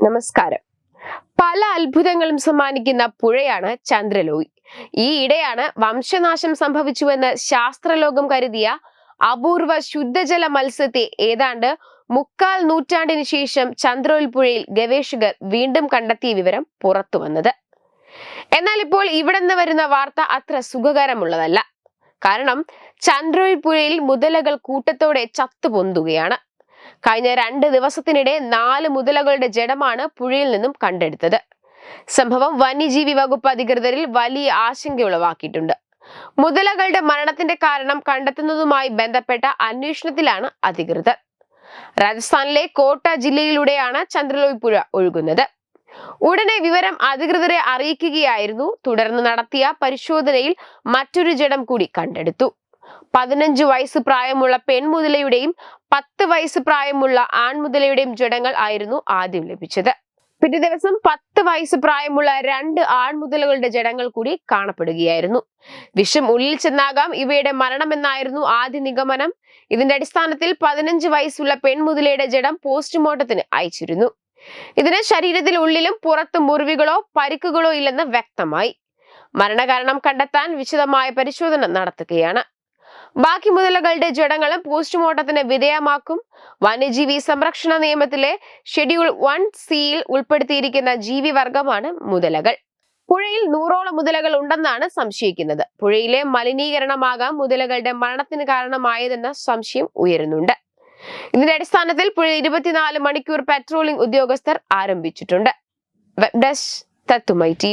നമസ്കാരം. പല അത്ഭുതങ്ങളും സമ്മാനിക്കുന്ന പുഴയാണ് ചന്ദ്രലോയി. ഈ ഇടെയാണ് വംശനാശം സംഭവിച്ചുവെന്ന് ശാസ്ത്രലോകം കരുതിയ അപൂർവ ശുദ്ധജല മത്സ്യത്തെ ഏതാണ്ട് മുക്കാൽ നൂറ്റാണ്ടിന് ശേഷം ചന്ദ്രോൽ പുഴയിൽ ഗവേഷകർ വീണ്ടും കണ്ടെത്തിയ വിവരം പുറത്തു വന്നത്. എന്നാൽ ഇപ്പോൾ ഇവിടെ നിന്ന് വരുന്ന വാർത്ത അത്ര സുഖകരമുള്ളതല്ല. കാരണം ചന്ദ്രോൽ പുഴയിൽ മുതലകൾ കൂട്ടത്തോടെ ചത്തുപൊന്തുകയാണ് കഴിഞ്ഞ രണ്ട് ദിവസത്തിനിടെ നാല് മുതലകളുടെ ജഡമാണ് പുഴയിൽ നിന്നും കണ്ടെടുത്തത്. സംഭവം വന്യജീവി വകുപ്പ് അധികൃതരിൽ വലിയ ആശങ്ക ഉളവാക്കിയിട്ടുണ്ട്. മുതലകളുടെ മരണത്തിന്റെ കാരണം കണ്ടെത്തുന്നതുമായി ബന്ധപ്പെട്ട അന്വേഷണത്തിലാണ് അധികൃതർ. രാജസ്ഥാനിലെ കോട്ട ജില്ലയിലൂടെയാണ് ചന്ദ്രലോയ് പുഴ ഒഴുകുന്നത്. ഉടനെ വിവരം അധികൃതരെ അറിയിക്കുകയായിരുന്നു. തുടർന്ന് നടത്തിയ പരിശോധനയിൽ മറ്റൊരു ജഡം കൂടി കണ്ടെടുത്തു. പതിനഞ്ച് വയസ്സ് പ്രായമുള്ള പെൺമുതലയുടെയും പത്ത് വയസ്സ് പ്രായമുള്ള ആൺമുതലയുടെയും ജഡങ്ങൾ ആയിരുന്നു ആദ്യം ലഭിച്ചത്. പിറ്റേ ദിവസം പത്ത് വയസ്സ് പ്രായമുള്ള രണ്ട് ആൺമുതലകളുടെ ജഡങ്ങൾ കൂടി കാണപ്പെടുകയായിരുന്നു. വിഷം ഉള്ളിൽ ചെന്നാകാം ഇവയുടെ മരണമെന്നായിരുന്നു ആദ്യ നിഗമനം. ഇതിന്റെ അടിസ്ഥാനത്തിൽ പതിനഞ്ച് വയസ്സുള്ള പെൺമുതലയുടെ ജഡം പോസ്റ്റ്മോർട്ടത്തിന് അയച്ചിരുന്നു. ഇതിന് ശരീരത്തിൽ ഉള്ളിലും പുറത്തും മുറിവുകളോ പരിക്കുകളോ ഇല്ലെന്ന് വ്യക്തമായി. മരണകാരണം കണ്ടെത്താൻ വിശദമായ പരിശോധന നടത്തുകയാണ്. ബാക്കി മുതലുകളുടെ ജഡങ്ങളും പോസ്റ്റ്മോർട്ടത്തിന് വിധേയമാക്കും. വന്യജീവി സംരക്ഷണ നിയമത്തിലെ ഷെഡ്യൂൾ വൺ സിയിൽ ഉൾപ്പെടുത്തിയിരിക്കുന്ന ജീവിവർഗമാണ് മുതലകൾ. പുഴയിൽ നൂറോളം മുതലകൾ ഉണ്ടെന്നാണ് സംശയിക്കുന്നത്. പുഴയിലെ മലിനീകരണമാകാം മുതലകളുടെ മരണത്തിന് കാരണമായതെന്ന സംശയം ഉയരുന്നുണ്ട്. ഇതിന്റെ അടിസ്ഥാനത്തിൽ പുഴ ഇരുപത്തിനാല് മണിക്കൂർ പെട്രോളിംഗ് ഉദ്യോഗസ്ഥർ ആരംഭിച്ചിട്ടുണ്ട്. വെബ് ഡെസ്ക് തത്തുമൈ ടി